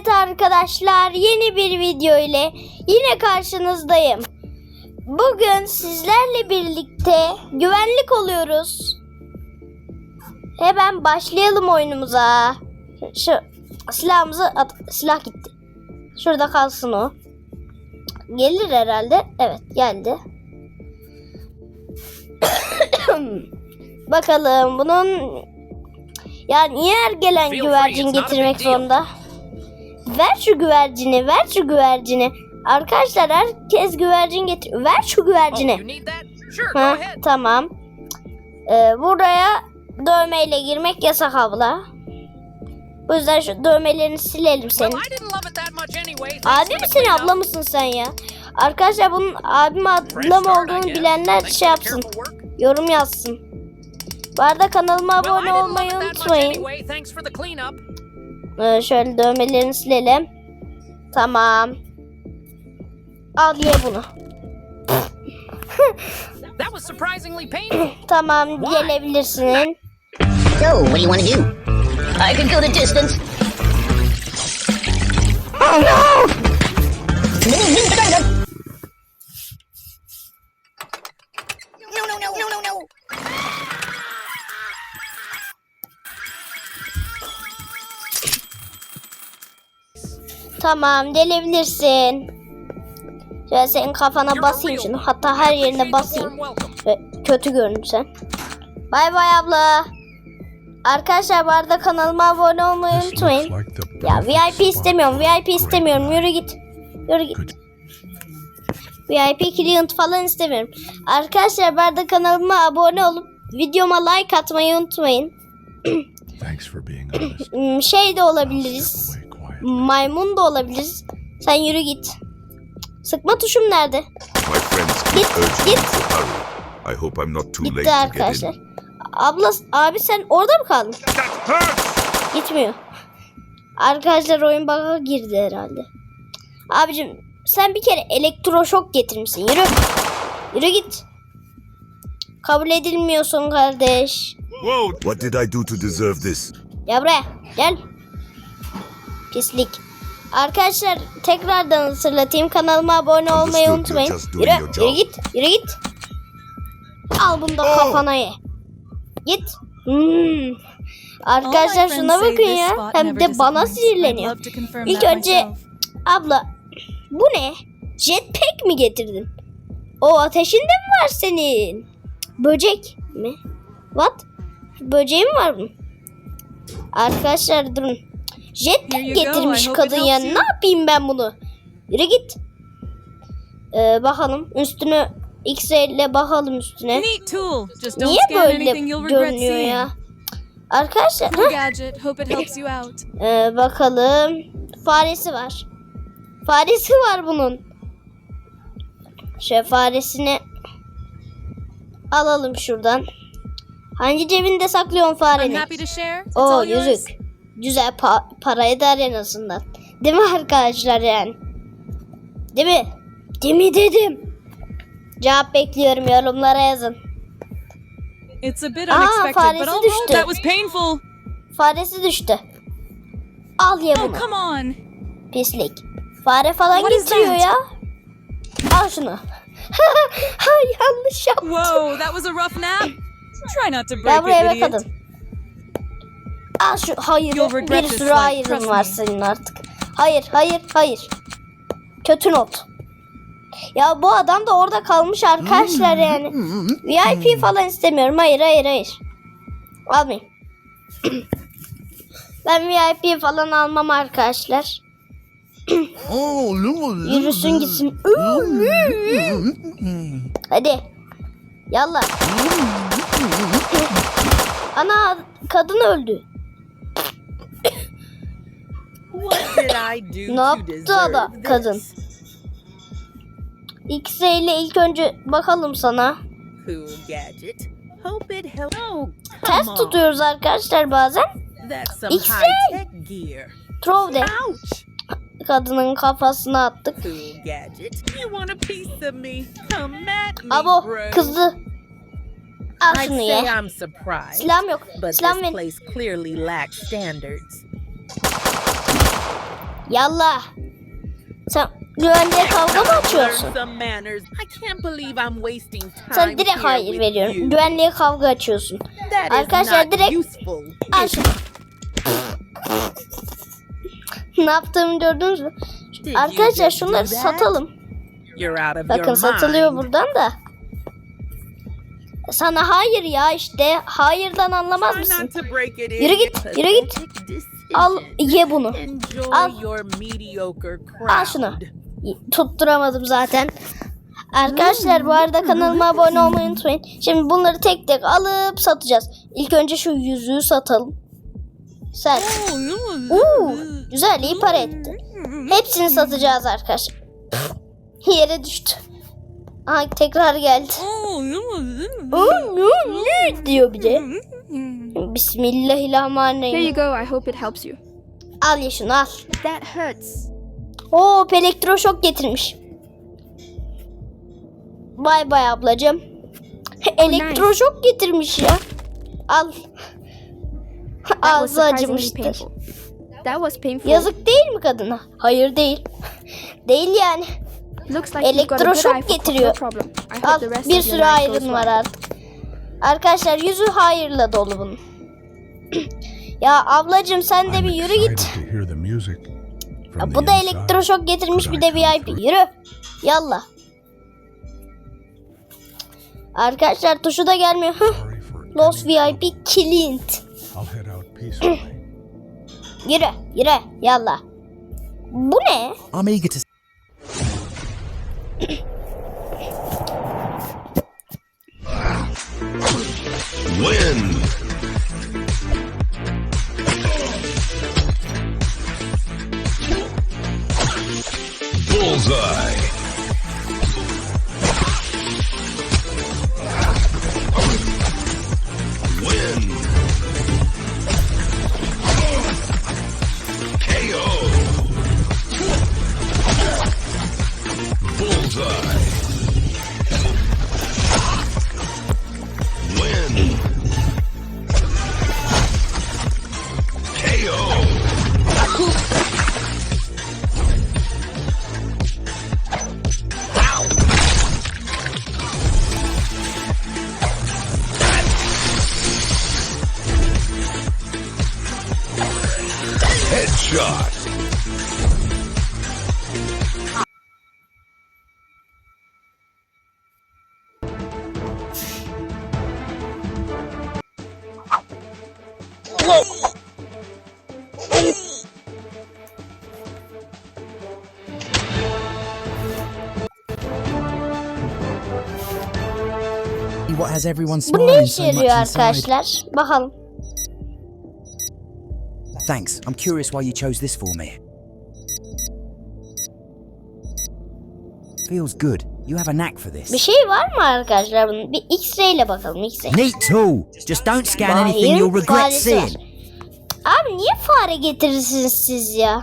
Evet arkadaşlar yeni bir video ile yine karşınızdayım. Bugün sizlerle birlikte güvenlik oluyoruz. Hemen başlayalım oyunumuza. Şu silahımızı at silah gitti. Şurada kalsın o. Gelir herhalde. Evet geldi. Bakalım bunun ya niye her gelen güvercin getirmek zorunda? Ver şu güvercini, ver şu güvercini. Arkadaşlar herkes güvercin getir. Ver şu Oh, güvercini. go Ha, tamam. Ee, buraya dövmeyle girmek yasak abla. Bu yüzden şu dövmelerini silelim senin. Abi misin abla mısın sen ya? Arkadaşlar bunun abim ablam olduğunu bilenler şey yapsın. Yorum yazsın. Bu arada kanalıma abone olmayı unutmayın. Ee, şöyle dövmelerini silelim. Tamam. Al ye bunu. Tamam gelebilirsin. So, what do you want to do? I could go the distance. Oh! No, Tamam gelebilirsin. Şöyle senin kafana basayım şunu. Hatta her yerine basayım. Ve kötü görünsen. Bay bay abla. Arkadaşlar bu arada kanalıma abone olmayı unutmayın. Ya VIP istemiyorum. VIP istemiyorum. Yürü git. Yürü git. VIP client falan istemiyorum. Arkadaşlar bu arada kanalıma abone olup videoma like atmayı unutmayın. Thanks for being honest. Hmm, Şey de olabiliriz. Maymun da olabiliriz. Sen yürü git. Sıkma tuşum nerede? Git, git. I hope I'm not too late Gitti get arkadaşlar. Abla, abi sen orada mı kaldın? Gitmiyor. Arkadaşlar oyun bug'a girdi herhalde. Abicim sen bir kere elektroşok getirmişsin. Yürü. Yürü git. Kabul edilmiyorsun kardeş. What did I do to deserve this? Gel buraya. Gel. Pislik. Arkadaşlar tekrardan hatırlatayım. Kanalıma abone olmayı unutmayın. Yürü. Yürü git. Yürü git. Al bunu da Oh. kafana ye. Git. Hmm. Arkadaşlar şuna bakın ya. Hem de bana sinirleniyor. İlk önce abla bu ne? Jetpack mi getirdin? O ateşinde mi var senin? Böcek mi? What? Böceği mi var bunun? Arkadaşlar durun. Jetpack getirmiş kadın ya. Ne yapayım ben bunu? Yürü git. Ee, bakalım üstünü X-ray ile bakalım üstüne. Niye böyle görünüyor ya? Arkadaşlar ee, bakalım. Faresi var. Faresi var bunun. Şöyle faresini alalım şuradan. Hangi cebinde saklıyorsun fareni? yours. yüzük. Güzel pa- para eder en azından. Değil mi arkadaşlar yani? Değil mi? Değil mi dedim. Cevap bekliyorum yorumlara yazın. It's a bit Aa, unexpected, but I'll roll. düştü. That was painful. Faresi düştü. Al ye Oh, bunu. come on. Pislik. Fare falan What getiriyor ya. Al şunu. ha yanlış yaptım. Whoa, that was a rough nap. Try not to break it, idiot. kadın. Al şu hayır bir sürü hayırın var senin artık. Hayır hayır hayır. Kötü not. Ya bu adam da orada kalmış arkadaşlar yani. VIP falan istemiyorum. Hayır hayır hayır. Almayayım. ben VIP falan almam arkadaşlar. Yürüsün gitsin. Hadi. Yallah. Ana kadın öldü. Ne yaptı ada deserve kadın? X ile ilk önce bakalım sana. Ters tutuyoruz arkadaşlar bazen. De Ouch. kadının kafasına attık. Abo kızdı. Al şunu ye. Silahım yok. This benim. Yallah. Sen güvenliğe kavga mı açıyorsun? Sen direkt hayır veriyorum. Güvenliğe kavga açıyorsun. Arkadaşlar direkt- şunu. ne yaptığımı gördünüz mü? Arkadaşlar şunları satalım. Bakın satılıyor buradan da. Sana hayır ya işte. Hayırdan anlamaz mısın? Yürü git, yürü git. Al ye bunu. Al. Al şunu. Tutturamadım zaten. Arkadaşlar bu arada kanalıma abone olmayı unutmayın. Şimdi bunları tek tek alıp satacağız. İlk önce şu yüzüğü satalım. Sen. Uuu, güzel iyi para etti. Hepsini satacağız arkadaşlar. Yere düştü. Aha tekrar geldi. Oo, diyor bir de. Here Bismillahirrahmanirrahim. you go. I hope it helps you. Al şunu al. That hurts. Oo elektroşok getirmiş. Bay bay ablacığım. elektroşok getirmiş ya. Al. Ağzı acımıştır. That was painful. Yazık değil mi kadına? Hayır değil. değil yani. Looks like Elektroşok getiriyor. Al bir sürü goes var artık. Arkadaşlar yüzü hayırla dolu bunun. ya ablacığım sen de bir yürü git. Ya bu da elektroşok getirmiş bir de VIP. Yürü. Yallah. Arkadaşlar tuşu da gelmiyor. Any VIP Clint. Yürü, yürü, yallah. Bu ne? I'm eager to Win! Bullseye! What has everyone Bu ne smiling işe so much yarıyor inside. arkadaşlar? Bakalım. Thanks. I'm curious why you chose this for me. Feels good. You have a knack for Bir this. şey var mı arkadaşlar bunun? Bir X-ray ile bakalım X-ray. Neat tool. Just don't scan anything you'll regret faresi var. seeing. Abi niye fare getirirsiniz siz ya?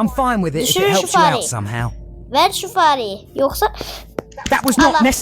I'm fine with it if Düşürün it şu helps you fareyi. out somehow. Ver şu fareyi. Yoksa That was not Allah. necessary.